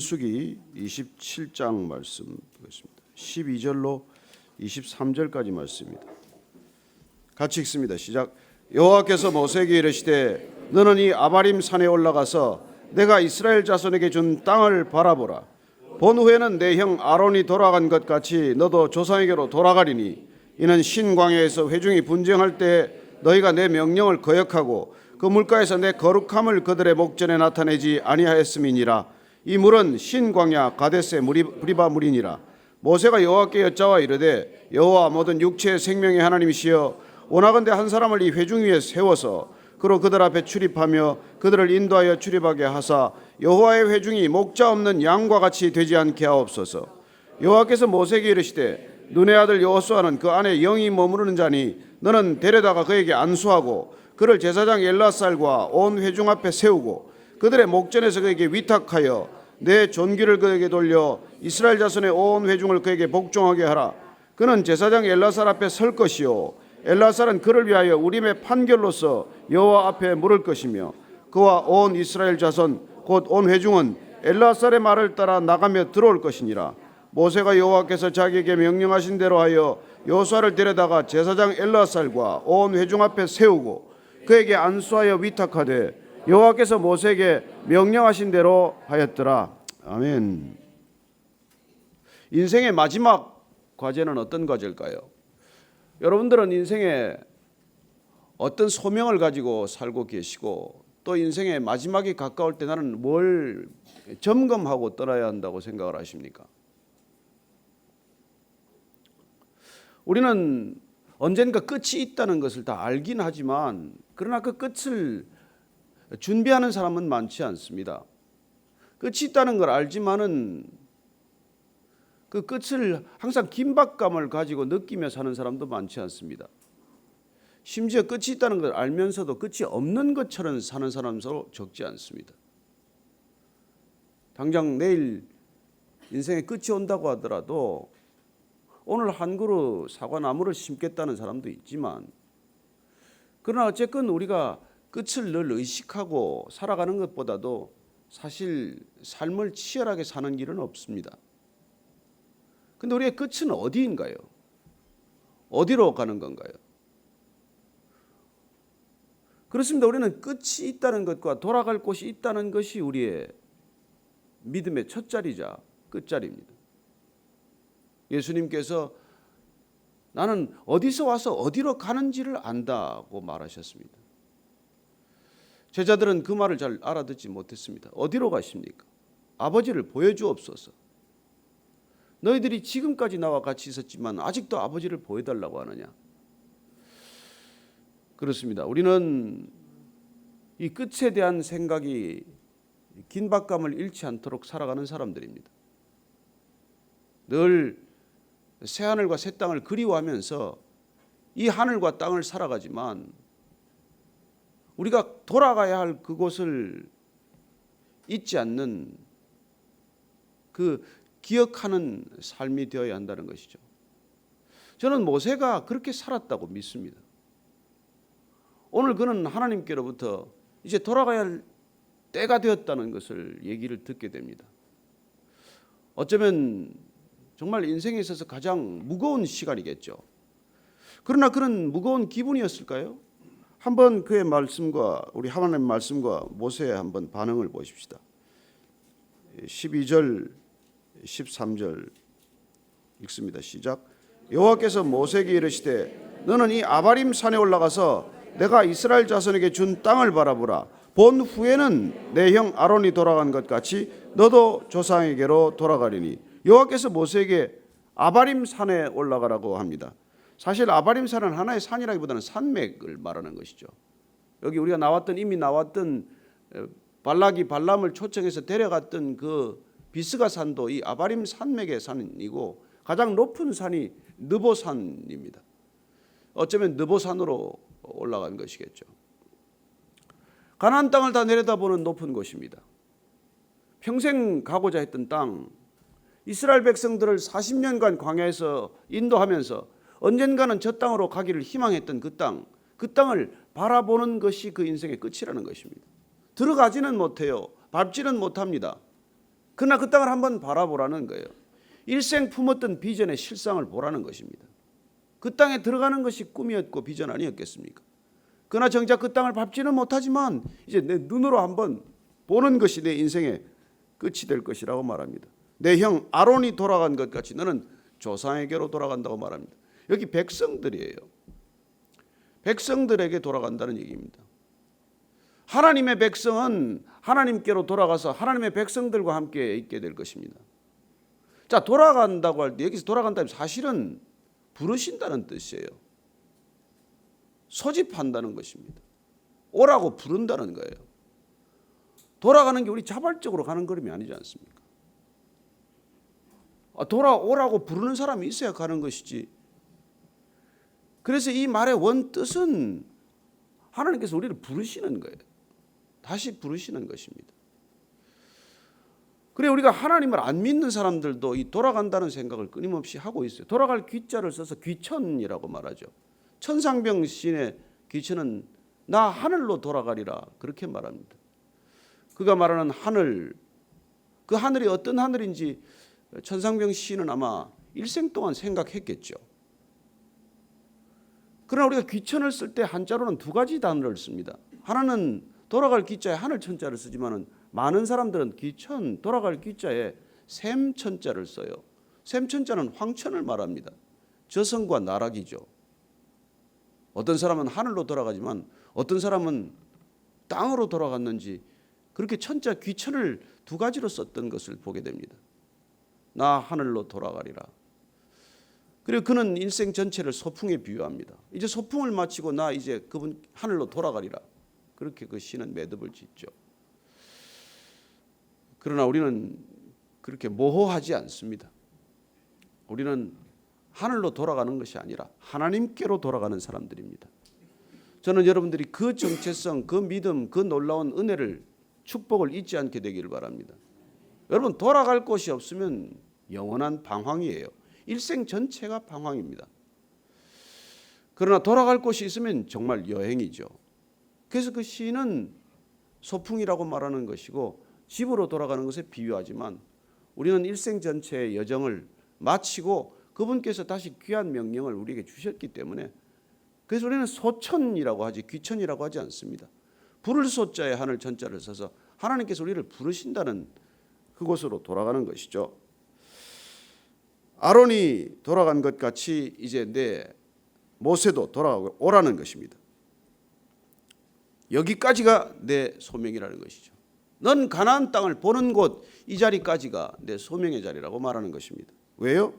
민수기 27장 말씀 보겠습니다. 12절로 23절까지 말씀입니다. 같이 읽습니다. 시작. 여호와께서 모세에게 이르시되 너는 이 아바림 산에 올라가서 내가 이스라엘 자손에게 준 땅을 바라보라. 본 후에는 내 형 아론이 돌아간 것 같이 너도 조상에게로 돌아가리니 이는 신광야에서 회중이 분쟁할 때 너희가 내 명령을 거역하고 그 물가에서 내 거룩함을 그들의 목전에 나타내지 아니하였음이니라. 이 물은 신광야 가데스의 물이 브리바 물이니라. 모세가 여호와께 여짜와 이르되 여호와 모든 육체의 생명의 하나님이시여 원하건대 한 사람을 이 회중 위에 세워서 그로 그들 앞에 출입하며 그들을 인도하여 출입하게 하사 여호와의 회중이 목자 없는 양과 같이 되지 않게 하옵소서. 여호와께서 모세에게 이르시되 눈의 아들 여호수아는 그 안에 영이 머무르는 자니 너는 데려다가 그에게 안수하고 그를 제사장 엘라살과 온 회중 앞에 세우고 그들의 목전에서 그에게 위탁하여 내 존귀를 그에게 돌려 이스라엘 자손의 온 회중을 그에게 복종하게 하라. 그는 제사장 엘라살 앞에 설 것이요 엘라살은 그를 위하여 우림의 판결로서 여호와 앞에 물을 것이며 그와 온 이스라엘 자손 곧 온 회중은 엘라살의 말을 따라 나가며 들어올 것이니라. 모세가 여호와께서 자기에게 명령하신 대로 하여 여호수아를 데려다가 제사장 엘라살과 온 회중 앞에 세우고 그에게 안수하여 위탁하되 여호와께서 모세에게 명령하신 대로 하였더라. 아멘. 인생의 마지막 과제는 어떤 과제일까요? 여러분들은 인생에 어떤 소명을 가지고 살고 계시고 또 인생의 마지막이 가까울 때 나는 뭘 점검하고 떠나야 한다고 생각을 하십니까? 우리는 언젠가 끝이 있다는 것을 다 알긴 하지만 그러나 그 끝을 준비하는 사람은 많지 않습니다. 끝이 있다는 걸 알지만은 그 끝을 항상 긴박감을 가지고 느끼며 사는 사람도 많지 않습니다. 심지어 끝이 있다는 걸 알면서도 끝이 없는 것처럼 사는 사람도 적지 않습니다. 당장 내일 인생의 끝이 온다고 하더라도 오늘 한 그루 사과나무를 심겠다는 사람도 있지만 그러나 어쨌건 우리가 끝을 늘 의식하고 살아가는 것보다도 사실 삶을 치열하게 사는 길은 없습니다. 근데 우리의 끝은 어디인가요? 어디로 가는 건가요? 그렇습니다. 우리는 끝이 있다는 것과 돌아갈 곳이 있다는 것이 우리의 믿음의 첫 자리자 끝자리입니다. 예수님께서 나는 어디서 와서 어디로 가는지를 안다고 말하셨습니다. 제자들은 그 말을 잘 알아듣지 못했습니다. 어디로 가십니까? 아버지를 보여주옵소서. 너희들이 지금까지 나와 같이 있었지만 아직도 아버지를 보여달라고 하느냐? 그렇습니다. 우리는 이 끝에 대한 생각이 긴박감을 잃지 않도록 살아가는 사람들입니다. 늘 새 하늘과 새 땅을 그리워하면서 이 하늘과 땅을 살아가지만 우리가 돌아가야 할 그곳을 잊지 않는 그 기억하는 삶이 되어야 한다는 것이죠. 저는 모세가 그렇게 살았다고 믿습니다. 오늘 그는 하나님께로부터 이제 돌아가야 할 때가 되었다는 것을 얘기를 듣게 됩니다. 어쩌면 정말 인생에 있어서 가장 무거운 시간이겠죠. 그러나 그런 무거운 기분이었을까요? 한번 그의 말씀과 우리 하나님 말씀과 모세의 한번 반응을 보십시다. 12절 13절 읽습니다. 시작. 여호와께서 모세에게 이르시되 너는 이 아바림 산에 올라가서 내가 이스라엘 자손에게 준 땅을 바라보라. 본 후에는 내 형 아론이 돌아간 것 같이 너도 조상에게로 돌아가리니 여호와께서 모세에게 아바림 산에 올라가라고 합니다. 사실 아바림 산은 하나의 산이라기보다는 산맥을 말하는 것이죠. 여기 우리가 나왔던 이미 나왔던 발락이 발람을 초청해서 데려갔던 그 비스가 산도 이 아바림 산맥의 산이고 가장 높은 산이 느보산입니다. 어쩌면 느보산으로 올라간 것이겠죠. 가나안 땅을 다 내려다보는 높은 곳입니다. 평생 가고자 했던 땅, 이스라엘 백성들을 40년간 광야에서 인도하면서 언젠가는 저 땅으로 가기를 희망했던 그 땅, 그 땅을 바라보는 것이 그 인생의 끝이라는 것입니다. 들어가지는 못해요. 밟지는 못합니다. 그러나 그 땅을 한번 바라보라는 거예요. 일생 품었던 비전의 실상을 보라는 것입니다. 그 땅에 들어가는 것이 꿈이었고 비전 아니었겠습니까? 그러나 정작 그 땅을 밟지는 못하지만 이제 내 눈으로 한번 보는 것이 내 인생의 끝이 될 것이라고 말합니다. 내 형 아론이 돌아간 것 같이 너는 조상에게로 돌아간다고 말합니다. 여기 백성들이에요. 백성들에게 돌아간다는 얘기입니다. 하나님의 백성은 하나님께로 돌아가서 하나님의 백성들과 함께 있게 될 것입니다. 자, 돌아간다고 할 때 여기서 돌아간다면 사실은 부르신다는 뜻이에요. 소집한다는 것입니다. 오라고 부른다는 거예요. 돌아가는 게 우리 자발적으로 가는 걸음이 아니지 않습니까? 아, 돌아오라고 부르는 사람이 있어야 가는 것이지. 그래서 이 말의 원 뜻은 하나님께서 우리를 부르시는 거예요. 다시 부르시는 것입니다. 그래 우리가 하나님을 안 믿는 사람들도 이 돌아간다는 생각을 끊임없이 하고 있어요. 돌아갈 귀자를 써서 귀천이라고 말하죠. 천상병 시인의 귀천은 나 하늘로 돌아가리라 그렇게 말합니다. 그가 말하는 하늘 그 하늘이 어떤 하늘인지 천상병 시인은 아마 일생 동안 생각했겠죠. 그러나 우리가 귀천을 쓸 때 한자로는 두 가지 단어를 씁니다. 하나는 돌아갈 귀자에 하늘 천자를 쓰지만은 많은 사람들은 귀천 돌아갈 귀자에 샘 천자를 써요. 샘 천자는 황천을 말합니다. 저성과 나락이죠. 어떤 사람은 하늘로 돌아가지만 어떤 사람은 땅으로 돌아갔는지 그렇게 천자 귀천을 두 가지로 썼던 것을 보게 됩니다. 나 하늘로 돌아가리라. 그리고 그는 일생 전체를 소풍에 비유합니다. 이제 소풍을 마치고 나 이제 그분 하늘로 돌아가리라. 그렇게 그 시는 매듭을 짓죠. 그러나 우리는 그렇게 모호하지 않습니다. 우리는 하늘로 돌아가는 것이 아니라 하나님께로 돌아가는 사람들입니다. 저는 여러분들이 그 정체성, 그 믿음, 그 놀라운 은혜를 축복을 잊지 않게 되기를 바랍니다. 여러분 돌아갈 곳이 없으면 영원한 방황이에요. 일생 전체가 방황입니다. 그러나 돌아갈 곳이 있으면 정말 여행이죠. 그래서 그 시는 소풍이라고 말하는 것이고 집으로 돌아가는 것에 비유하지만 우리는 일생 전체의 여정을 마치고 그분께서 다시 귀한 명령을 우리에게 주셨기 때문에 그래서 우리는 소천이라고 하지 귀천이라고 하지 않습니다. 부를 소자에 하늘 천자를 써서 하나님께서 우리를 부르신다는 그곳으로 돌아가는 것이죠. 아론이 돌아간 것 같이 이제 내 모세도 돌아가고 오라는 것입니다. 여기까지가 내 소명이라는 것이죠. 넌 가나안 땅을 보는 곳 이 자리까지가 내 소명의 자리라고 말하는 것입니다. 왜요?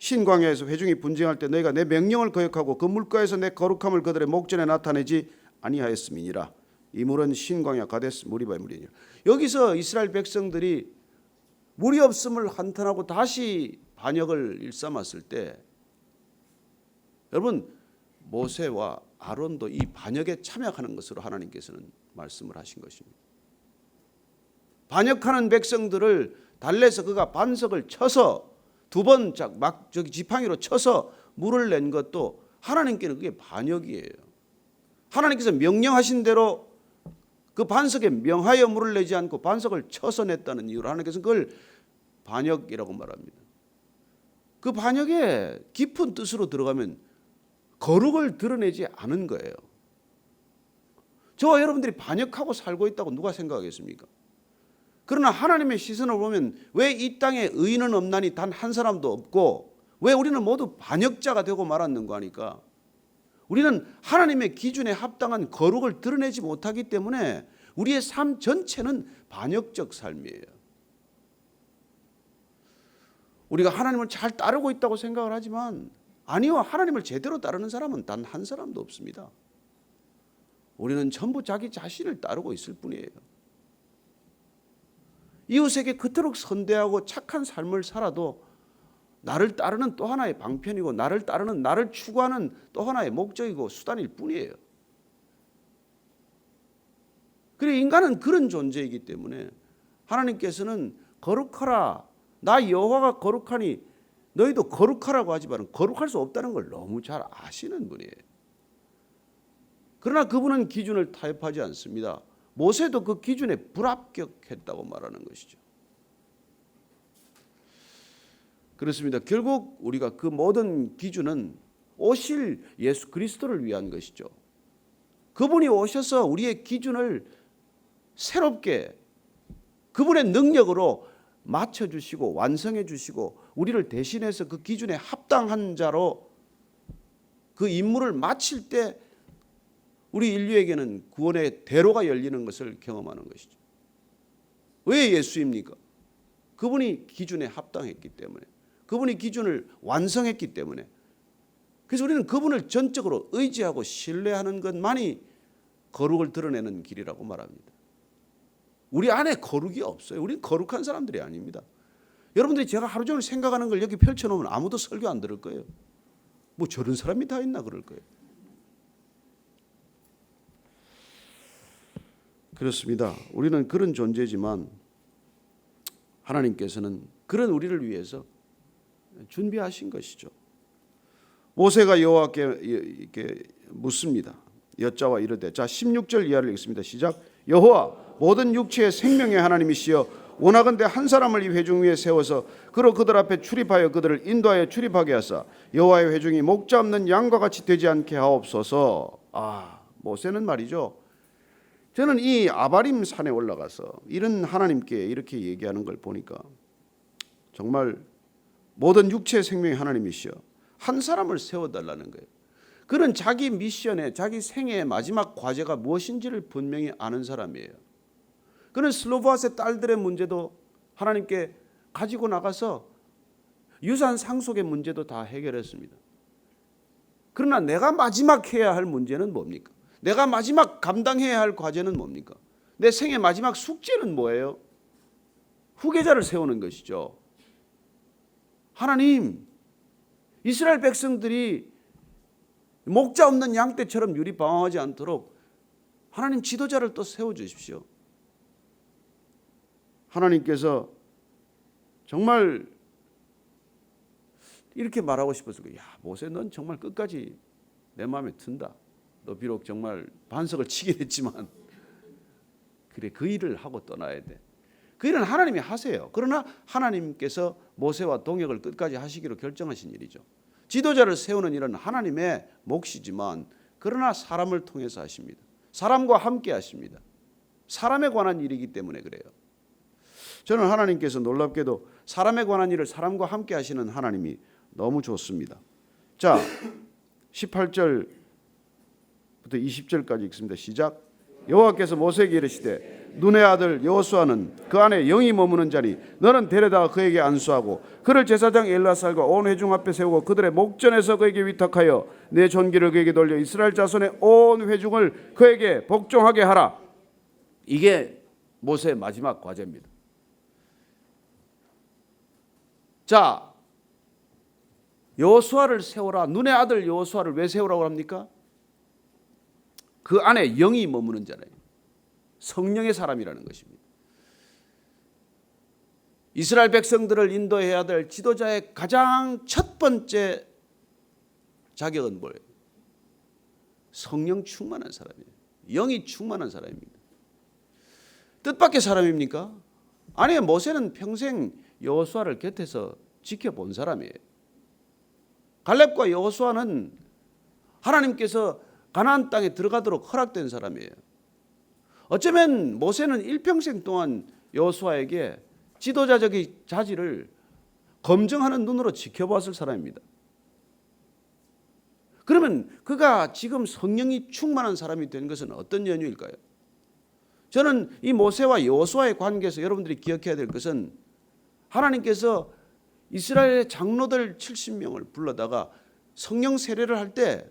신광야에서 회중이 분쟁할 때 너희가 내 명령을 거역하고 그 물가에서 내 거룩함을 그들의 목전에 나타내지 아니하였음이니라. 이 물은 신광야 가데스 무리바의 물이니라. 여기서 이스라엘 백성들이 물이 없음을 한탄하고 다시 반역을 일삼았을 때 여러분 모세와 아론도 이 반역에 참여하는 것으로 하나님께서는 말씀을 하신 것입니다. 반역하는 백성들을 달래서 그가 반석을 쳐서 두번 막 저기 지팡이로 쳐서 물을 낸 것도 하나님께는 그게 반역이에요. 하나님께서 명령하신 대로 그 반석에 명하여 물을 내지 않고 반석을 쳐서 냈다는 이유로 하나님께서 그걸 반역이라고 말합니다. 그 반역에 깊은 뜻으로 들어가면 거룩을 드러내지 않은 거예요. 저와 여러분들이 반역하고 살고 있다고 누가 생각하겠습니까? 그러나 하나님의 시선을 보면 왜 이 땅에 의인은 없나니 단 한 사람도 없고 왜 우리는 모두 반역자가 되고 말았는가 하니까 우리는 하나님의 기준에 합당한 거룩을 드러내지 못하기 때문에 우리의 삶 전체는 반역적 삶이에요. 우리가 하나님을 잘 따르고 있다고 생각을 하지만 아니요. 하나님을 제대로 따르는 사람은 단 한 사람도 없습니다. 우리는 전부 자기 자신을 따르고 있을 뿐이에요. 이웃에게 그토록 선대하고 착한 삶을 살아도 나를 따르는 또 하나의 방편이고 나를 따르는 나를 추구하는 또 하나의 목적이고 수단일 뿐이에요. 그래 인간은 그런 존재이기 때문에 하나님께서는 거룩하라 나 여호와가 거룩하니 너희도 거룩하라고 하지만 거룩할 수 없다는 걸 너무 잘 아시는 분이에요. 그러나 그분은 기준을 타협하지 않습니다. 모세도 그 기준에 불합격했다고 말하는 것이죠. 그렇습니다. 결국 우리가 그 모든 기준은 오실 예수 그리스도를 위한 것이죠. 그분이 오셔서 우리의 기준을 새롭게 그분의 능력으로 맞춰 주시고 완성해 주시고 우리를 대신해서 그 기준에 합당한 자로 그 임무를 마칠 때 우리 인류에게는 구원의 대로가 열리는 것을 경험하는 것이죠. 왜 예수입니까? 그분이 기준에 합당했기 때문에 그분이 기준을 완성했기 때문에 그래서 우리는 그분을 전적으로 의지하고 신뢰하는 것만이 거룩을 드러내는 길이라고 말합니다. 우리 안에 거룩이 없어요. 우리는 거룩한 사람들이 아닙니다. 여러분들이 제가 하루 종일 생각하는 걸 여기 펼쳐놓으면 아무도 설교 안 들을 거예요. 뭐 저런 사람이 다 있나 그럴 거예요. 그렇습니다. 우리는 그런 존재지만 하나님께서는 그런 우리를 위해서 준비하신 것이죠. 모세가 여호와께 묻습니다. 여자와 이르되 자 16절 이하를 읽습니다. 시작. 여호와 모든 육체의 생명의 하나님이시여 원하건대 한 사람을 이 회중 위에 세워서 그로 그들 앞에 출입하여 그들을 인도하여 출입하게 하사 여호와의 회중이 목자 없는 양과 같이 되지 않게 하옵소서. 아 모세는 말이죠. 저는 이 아바림 산에 올라가서 이런 하나님께 이렇게 얘기하는 걸 보니까 정말 모든 육체의 생명의 하나님이시여 한 사람을 세워달라는 거예요. 그는 자기 미션에 자기 생애의 마지막 과제가 무엇인지를 분명히 아는 사람이에요. 그는 슬로바스의 딸들의 문제도 하나님께 가지고 나가서 유산 상속의 문제도 다 해결했습니다. 그러나 내가 마지막 해야 할 문제는 뭡니까? 내가 마지막 감당해야 할 과제는 뭡니까? 내 생의 마지막 숙제는 뭐예요? 후계자를 세우는 것이죠. 하나님, 이스라엘 백성들이 목자 없는 양떼처럼 유리 방황하지 않도록 하나님 지도자를 또 세워 주십시오. 하나님께서 정말 이렇게 말하고 싶었을 거예요. 야, 모세 넌 정말 끝까지 내 마음에 든다. 너 비록 정말 반석을 치긴 했지만 그래 그 일을 하고 떠나야 돼. 그 일은 하나님이 하세요. 그러나 하나님께서 모세와 동역을 끝까지 하시기로 결정하신 일이죠. 지도자를 세우는 일은 하나님의 몫이지만 그러나 사람을 통해서 하십니다. 사람과 함께 하십니다. 사람에 관한 일이기 때문에 그래요. 저는 하나님께서 놀랍게도 사람에 관한 일을 사람과 함께 하시는 하나님이 너무 좋습니다. 자, 18절부터 20절까지 읽습니다. 시작. 여호와께서 모세에게 이르시되 눈의 아들 여호수아는 그 안에 영이 머무는 자니 너는 데려다가 그에게 안수하고 그를 제사장 엘라살과 온 회중 앞에 세우고 그들의 목전에서 그에게 위탁하여 내 존귀를 그에게 돌려 이스라엘 자손의 온 회중을 그에게 복종하게 하라. 이게 모세의 마지막 과제입니다. 자, 여호수아를 세워라. 눈의 아들 여호수아를 왜 세우라고 합니까? 그 안에 영이 머무는 자라요. 성령의 사람이라는 것입니다. 이스라엘 백성들을 인도해야 될 지도자의 가장 첫 번째 자격은 뭐예요? 성령 충만한 사람이에요. 영이 충만한 사람입니다. 뜻밖의 사람입니까? 아니 모세는 평생 여호수아를 곁에서 지켜본 사람이에요. 갈렙과 여호수아는 하나님께서 가나안 땅에 들어가도록 허락된 사람이에요. 어쩌면 모세는 일평생 동안 여호수아에게 지도자적인 자질을 검증하는 눈으로 지켜봤을 사람입니다. 그러면 그가 지금 성령이 충만한 사람이 된 것은 어떤 연유일까요? 저는 이 모세와 여호수아의 관계에서 여러분들이 기억해야 될 것은 하나님께서 이스라엘의 장로들 70명을 불러다가 성령 세례를 할 때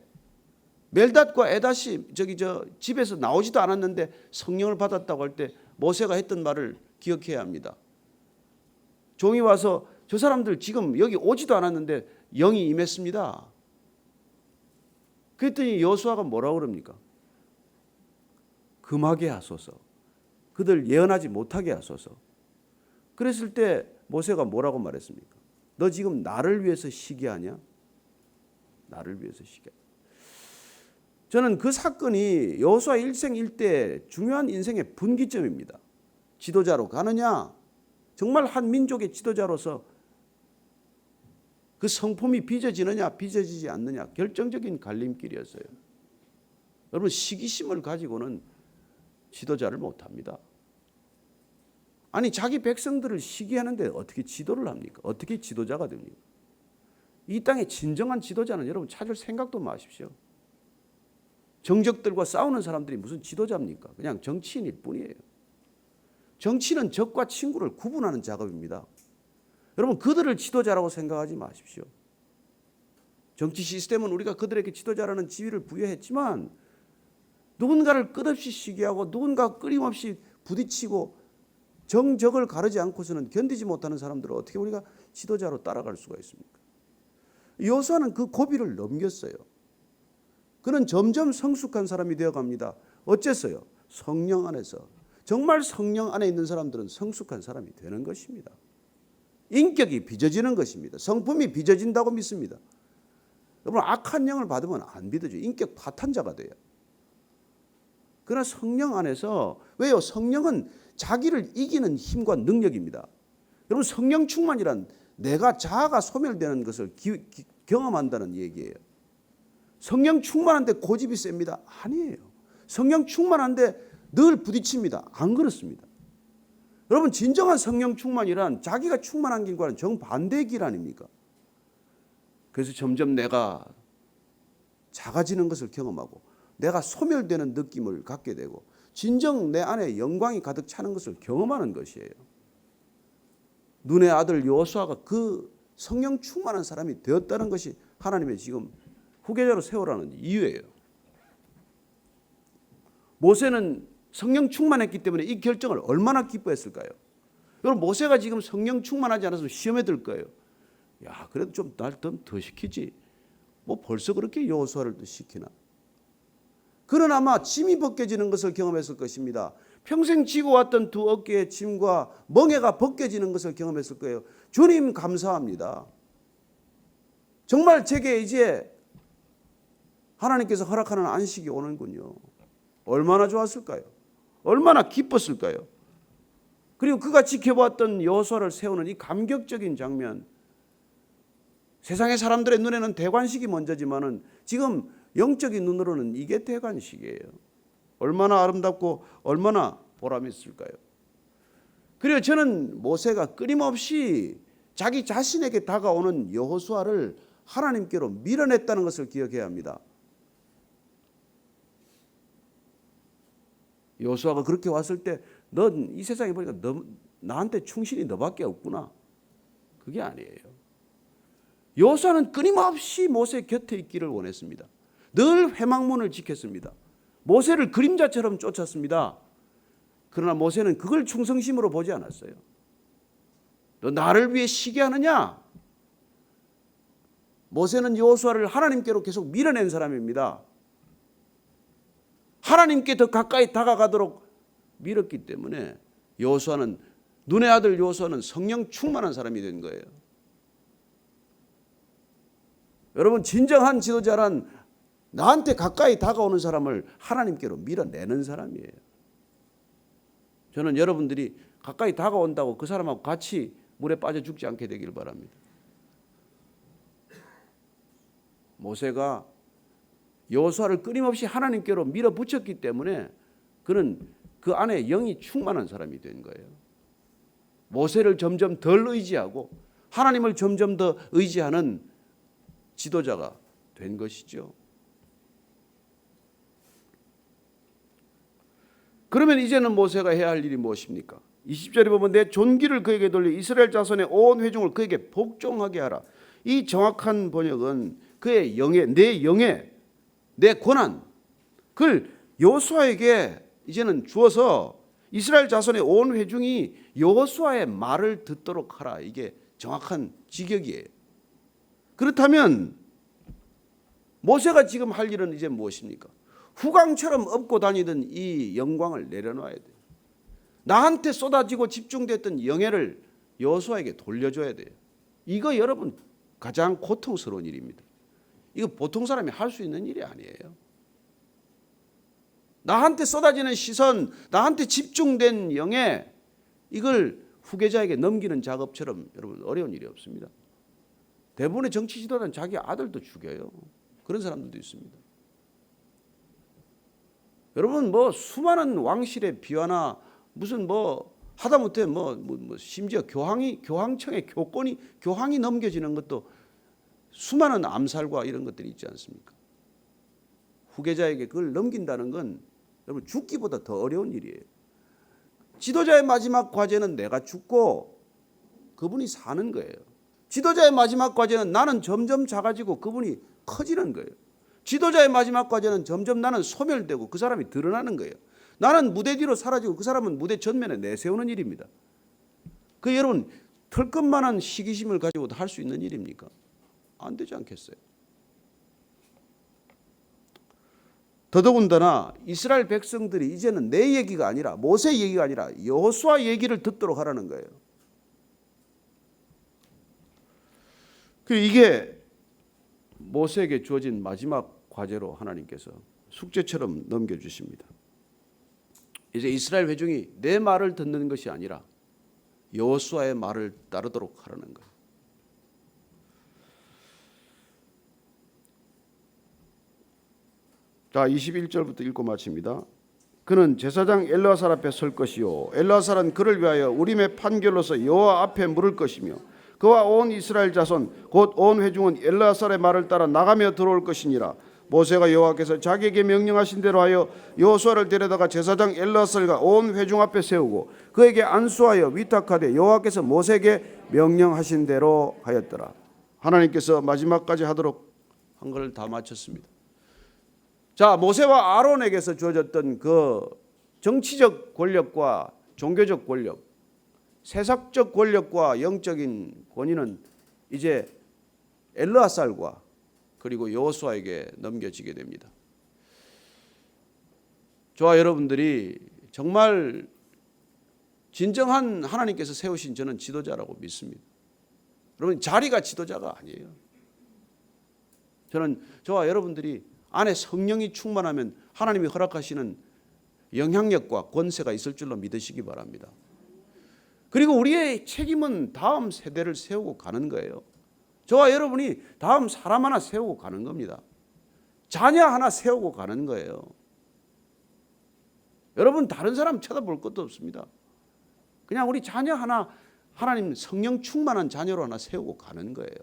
멜닷과 에닷이 저기 저 집에서 나오지도 않았는데 성령을 받았다고 할 때 모세가 했던 말을 기억해야 합니다. 종이 와서 저 사람들 지금 여기 오지도 않았는데 영이 임했습니다. 그랬더니 여수아가 뭐라고 그럽니까? 금하게 하소서. 그들 예언하지 못하게 하소서. 그랬을 때 모세가 뭐라고 말했습니까? 너 지금 나를 위해서 시기하냐? 나를 위해서 시기. 저는 그 사건이 여호수아 일생 일대 중요한 인생의 분기점입니다. 지도자로 가느냐? 정말 한 민족의 지도자로서 그 성품이 빚어지느냐 빚어지지 않느냐 결정적인 갈림길이었어요. 여러분 시기심을 가지고는 지도자를 못합니다. 아니 자기 백성들을 시기하는데 어떻게 지도를 합니까? 어떻게 지도자가 됩니까? 이 땅의 진정한 지도자는 여러분 찾을 생각도 마십시오. 정적들과 싸우는 사람들이 무슨 지도자입니까? 그냥 정치인일 뿐이에요. 정치는 적과 친구를 구분하는 작업입니다. 여러분 그들을 지도자라고 생각하지 마십시오. 정치 시스템은 우리가 그들에게 지도자라는 지위를 부여했지만 누군가를 끝없이 시기하고 누군가 끊임없이 부딪히고 정적을 가르지 않고서는 견디지 못하는 사람들을 어떻게 우리가 지도자로 따라갈 수가 있습니까? 요수아는 그 고비를 넘겼어요. 그는 점점 성숙한 사람이 되어 갑니다. 어째서요? 성령 안에서. 정말 성령 안에 있는 사람들은 성숙한 사람이 되는 것입니다. 인격이 빚어지는 것입니다. 성품이 빚어진다고 믿습니다. 여러분 악한 영을 받으면 안 빚어져. 인격 파탄자가 돼요. 그러나 성령 안에서 왜요? 성령은 자기를 이기는 힘과 능력입니다. 여러분 성령 충만이란 내가 자아가 소멸되는 것을 기- 기- 경험한다는 얘기예요. 성령 충만한데 고집이 셉니다. 아니에요. 성령 충만한데 늘 부딪힙니다. 안 그렇습니다. 여러분 진정한 성령 충만이란 자기가 충만한 길과는 정반대의 길 아닙니까? 그래서 점점 내가 작아지는 것을 경험하고 내가 소멸되는 느낌을 갖게 되고 진정 내 안에 영광이 가득 차는 것을 경험하는 것이에요. 눈의 아들 요수아가 그 성령 충만한 사람이 되었다는 것이 하나님의 지금 후계자로 세우라는 이유예요. 모세는 성령 충만했기 때문에 이 결정을 얼마나 기뻐했을까요? 여러분 모세가 지금 성령 충만하지 않아서 시험에 들 거예요. 야 그래도 좀날좀더 시키지. 뭐 벌써 그렇게 여호수아를 또 시키나? 그는 아마 짐이 벗겨지는 것을 경험했을 것입니다. 평생 지고 왔던 두 어깨의 짐과 멍에가 벗겨지는 것을 경험했을 거예요. 주님 감사합니다. 정말 제게 이제 하나님께서 허락하는 안식이 오는군요. 얼마나 좋았을까요? 얼마나 기뻤을까요? 그리고 그가 지켜봤던 여호수아를 세우는 이 감격적인 장면. 세상의 사람들의 눈에는 대관식이 먼저지만은 지금 영적인 눈으로는 이게 대관식이에요. 얼마나 아름답고 얼마나 보람 있을까요? 그리고 저는 모세가 끊임없이 자기 자신에게 다가오는 여호수아를 하나님께로 밀어냈다는 것을 기억해야 합니다. 여호수아가 그렇게 왔을 때 넌 이 세상에 보니까 너, 나한테 충신이 너밖에 없구나. 그게 아니에요. 여호수아는 끊임없이 모세 곁에 있기를 원했습니다. 늘 회망문을 지켰습니다. 모세를 그림자처럼 쫓았습니다. 그러나 모세는 그걸 충성심으로 보지 않았어요. 너 나를 위해 시기하느냐? 모세는 여호수아를 하나님께로 계속 밀어낸 사람입니다. 하나님께 더 가까이 다가가도록 밀었기 때문에 여호수아는 눈의 아들 여호수아는 성령 충만한 사람이 된 거예요. 여러분 진정한 지도자란 나한테 가까이 다가오는 사람을 하나님께로 밀어내는 사람이에요. 저는 여러분들이 가까이 다가온다고 그 사람하고 같이 물에 빠져 죽지 않게 되길 바랍니다. 모세가 여호수아를 끊임없이 하나님께로 밀어붙였기 때문에 그는 그 안에 영이 충만한 사람이 된 거예요. 모세를 점점 덜 의지하고 하나님을 점점 더 의지하는 지도자가 된 것이죠. 그러면 이제는 모세가 해야 할 일이 무엇입니까? 20절에 보면 내 존귀를 그에게 돌려 이스라엘 자손의 온 회중을 그에게 복종하게 하라. 이 정확한 번역은 그의 영에 내 영에 내 권한 그걸 여호수아에게 이제는 주어서 이스라엘 자손의 온 회중이 여호수아의 말을 듣도록 하라. 이게 정확한 직역이에요. 그렇다면 모세가 지금 할 일은 이제 무엇입니까? 후광처럼 업고 다니던 이 영광을 내려놔야 돼요. 나한테 쏟아지고 집중됐던 영예를 여호수아에게 돌려줘야 돼요. 이거 여러분 가장 고통스러운 일입니다. 이거 보통 사람이 할 수 있는 일이 아니에요. 나한테 쏟아지는 시선, 나한테 집중된 영예 이걸 후계자에게 넘기는 작업처럼 여러분 어려운 일이 없습니다. 대부분의 정치 지도자는 자기 아들도 죽여요. 그런 사람들도 있습니다. 여러분 뭐 수많은 왕실의 비화나 무슨 뭐 하다못해 뭐, 뭐, 뭐 심지어 교황이 교황청의 교권이 교황이 넘겨지는 것도 수많은 암살과 이런 것들이 있지 않습니까? 후계자에게 그걸 넘긴다는 건 여러분 죽기보다 더 어려운 일이에요. 지도자의 마지막 과제는 내가 죽고 그분이 사는 거예요. 지도자의 마지막 과제는 나는 점점 작아지고 그분이 커지는 거예요. 지도자의 마지막 과제는 점점 나는 소멸되고 그 사람이 드러나는 거예요. 나는 무대 뒤로 사라지고 그 사람은 무대 전면에 내세우는 일입니다. 그 여러분 털끝만한 시기심을 가지고도 할 수 있는 일입니까? 안 되지 않겠어요? 더더군다나 이스라엘 백성들이 이제는 내 얘기가 아니라 모세 얘기가 아니라 여호수아 얘기를 듣도록 하라는 거예요. 그 이게 모세에게 주어진 마지막 과제로 하나님께서 숙제처럼 넘겨 주십니다. 이제 이스라엘 회중이 내 말을 듣는 것이 아니라 여호수아의 말을 따르도록 하라는 거예요. 자, 21절부터 읽고 마칩니다. 그는 제사장 엘르아살 앞에 설 것이요 엘르아살은 그를 위하여 우림의 판결로서 여호와 앞에 물을 것이며 그와 온 이스라엘 자손 곧 온 회중은 엘르아살의 말을 따라 나가며 들어올 것이니라 모세가 여호와께서 자기에게 명령하신 대로 하여 여호수아를 데려다가 제사장 엘르아살과 온 회중 앞에 세우고 그에게 안수하여 위탁하되 여호와께서 모세에게 명령하신 대로 하였더라 하나님께서 마지막까지 하도록 한 것을 다 마쳤습니다. 자, 모세와 아론에게서 주어졌던 그 정치적 권력과 종교적 권력, 세상적 권력과 영적인 권위는 이제 엘르아살과 그리고 여호수아에게 넘겨지게 됩니다. 저와 여러분들이 정말 진정한 하나님께서 세우신 저는 지도자라고 믿습니다. 여러분 자리가 지도자가 아니에요. 저는 저와 여러분들이 안에 성령이 충만하면 하나님이 허락하시는 영향력과 권세가 있을 줄로 믿으시기 바랍니다. 그리고 우리의 책임은 다음 세대를 세우고 가는 거예요. 저와 여러분이 다음 사람 하나 세우고 가는 겁니다. 자녀 하나 세우고 가는 거예요. 여러분 다른 사람 쳐다볼 것도 없습니다. 그냥 우리 자녀 하나 하나님 성령 충만한 자녀로 하나 세우고 가는 거예요.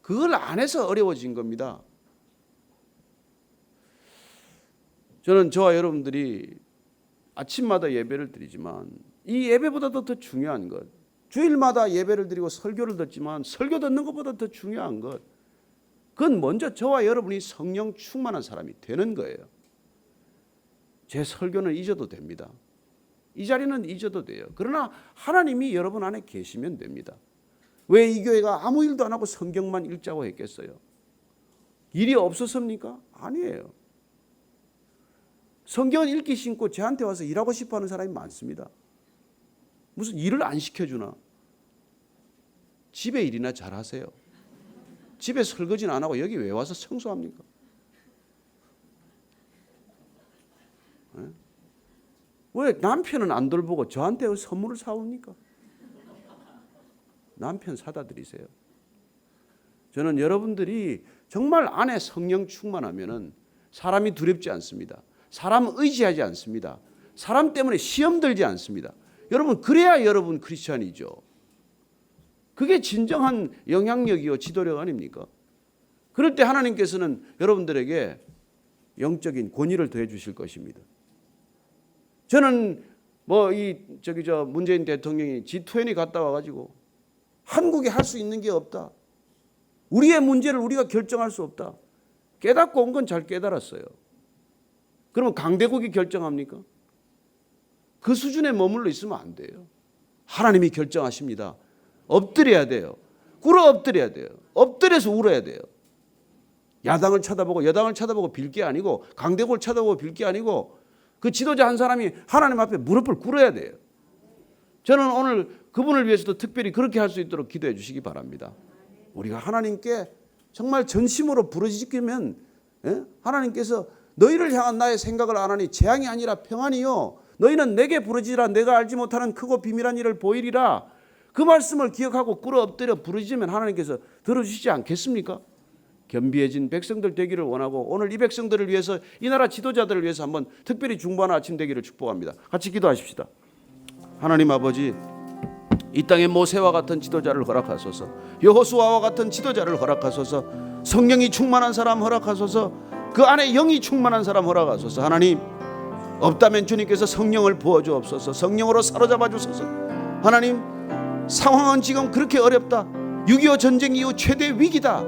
그걸 안 해서 어려워진 겁니다. 저는 저와 여러분들이 아침마다 예배를 드리지만 이 예배보다도 더 중요한 것, 주일마다 예배를 드리고 설교를 듣지만 설교 듣는 것보다 더 중요한 것, 그건 먼저 저와 여러분이 성령 충만한 사람이 되는 거예요. 제 설교는 잊어도 됩니다. 이 자리는 잊어도 돼요. 그러나 하나님이 여러분 안에 계시면 됩니다. 왜 이 교회가 아무 일도 안 하고 성경만 읽자고 했겠어요? 일이 없었습니까? 아니에요. 성경을 읽기 싫고 저한테 와서 일하고 싶어 하는 사람이 많습니다. 무슨 일을 안 시켜주나? 집에 일이나 잘 하세요. 집에 설거지는 안 하고 여기 왜 와서 청소합니까? 네? 왜 남편은 안 돌보고 저한테 선물을 사옵니까? 남편 사다 드리세요. 저는 여러분들이 정말 안에 성령 충만하면은 사람이 두렵지 않습니다. 사람 의지하지 않습니다. 사람 때문에 시험 들지 않습니다. 여러분 그래야 여러분 크리스천이죠. 그게 진정한 영향력이요 지도력 아닙니까? 그럴 때 하나님께서는 여러분들에게 영적인 권위를 더해 주실 것입니다. 저는 뭐 이 저기 저 문재인 대통령이 G20 갔다 와 가지고 한국에 할수 있는 게 없다. 우리의 문제를 우리가 결정할 수 없다. 깨닫고 온 건 잘 깨달았어요. 그러면 강대국이 결정합니까? 그 수준에 머물러 있으면 안 돼요. 하나님이 결정하십니다. 엎드려야 돼요. 꿇어 엎드려야 돼요. 엎드려서 울어야 돼요. 야당을 쳐다보고 여당을 쳐다보고 빌 게 아니고 강대국을 쳐다보고 빌 게 아니고 그 지도자 한 사람이 하나님 앞에 무릎을 꿇어야 돼요. 저는 오늘 그분을 위해서도 특별히 그렇게 할 수 있도록 기도해 주시기 바랍니다. 우리가 하나님께 정말 전심으로 부르짖으면 예? 하나님께서 너희를 향한 나의 생각을 안 하니 재앙이 아니라 평안이요. 너희는 내게 부르짖으라 내가 알지 못하는 크고 비밀한 일을 보이리라. 그 말씀을 기억하고 꿇어 엎드려 부르짖으면 하나님께서 들어주시지 않겠습니까? 겸비해진 백성들 되기를 원하고 오늘 이 백성들을 위해서 이 나라 지도자들을 위해서 한번 특별히 중보하는 아침 되기를 축복합니다. 같이 기도하십시다. 하나님 아버지 이 땅에 모세와 같은 지도자를 허락하소서 여호수아와 같은 지도자를 허락하소서 성령이 충만한 사람 허락하소서 그 안에 영이 충만한 사람 허락하소서. 하나님 없다면 주님께서 성령을 부어 주옵소서. 성령으로 사로잡아 주소서. 하나님 상황은 지금 그렇게 어렵다. 6.25 전쟁 이후 최대 위기다.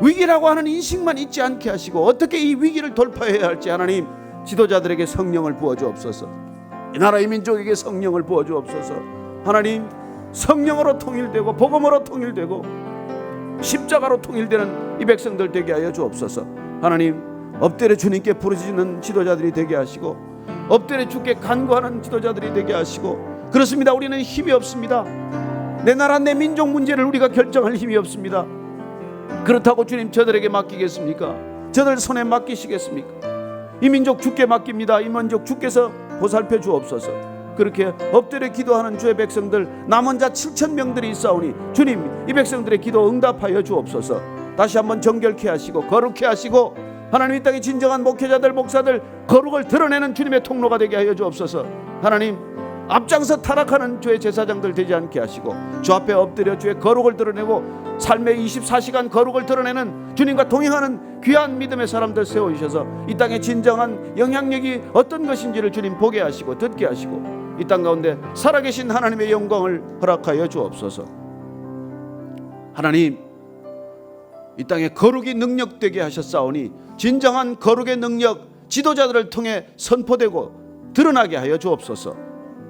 위기라고 하는 인식만 잊지 않게 하시고 어떻게 이 위기를 돌파해야 할지 하나님 지도자들에게 성령을 부어 주옵소서. 이 나라 이 민족에게 성령을 부어 주옵소서. 하나님 성령으로 통일되고 복음으로 통일되고 십자가로 통일되는 이 백성들 되게 하여 주옵소서 하나님 엎드려 주님께 부르짖는 지도자들이 되게 하시고 엎드려 주께 간구하는 지도자들이 되게 하시고 그렇습니다. 우리는 힘이 없습니다. 내 나라 내 민족 문제를 우리가 결정할 힘이 없습니다. 그렇다고 주님 저들에게 맡기겠습니까? 저들 손에 맡기시겠습니까? 이 민족 주께 맡깁니다. 이 민족 주께서 보살펴 주옵소서. 그렇게 엎드려 기도하는 주의 백성들 남은 자 7천 명들이 있사오니 주님 이 백성들의 기도 응답하여 주옵소서 다시 한번 정결케 하시고 거룩케 하시고 하나님 이 땅의 진정한 목회자들 목사들 거룩을 드러내는 주님의 통로가 되게 하여 주옵소서. 하나님 앞장서 타락하는 주의 제사장들 되지 않게 하시고 주 앞에 엎드려 주의 거룩을 드러내고 삶의 24시간 거룩을 드러내는 주님과 동행하는 귀한 믿음의 사람들 세워주셔서 이 땅의 진정한 영향력이 어떤 것인지를 주님 보게 하시고 듣게 하시고 이 땅 가운데 살아계신 하나님의 영광을 허락하여 주옵소서. 하나님 이 땅에 거룩이 능력되게 하셨사오니 진정한 거룩의 능력 지도자들을 통해 선포되고 드러나게 하여 주옵소서.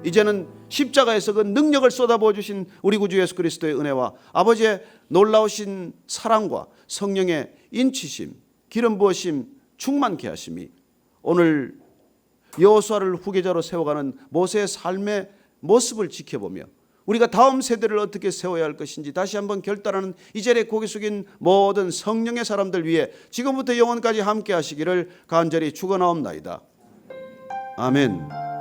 이제는 십자가에서 그 능력을 쏟아부어 주신 우리 구주 예수 그리스도의 은혜와 아버지의 놀라우신 사랑과 성령의 인치심, 기름 부으심, 충만케 하심이 오늘 여호수아를 후계자로 세워가는 모세의 삶의 모습을 지켜보며 우리가 다음 세대를 어떻게 세워야 할 것인지 다시 한번 결단하는 이 자리에 고개 숙인 모든 성령의 사람들 위해 지금부터 영원까지 함께 하시기를 간절히 축원하옵나이다. 아멘.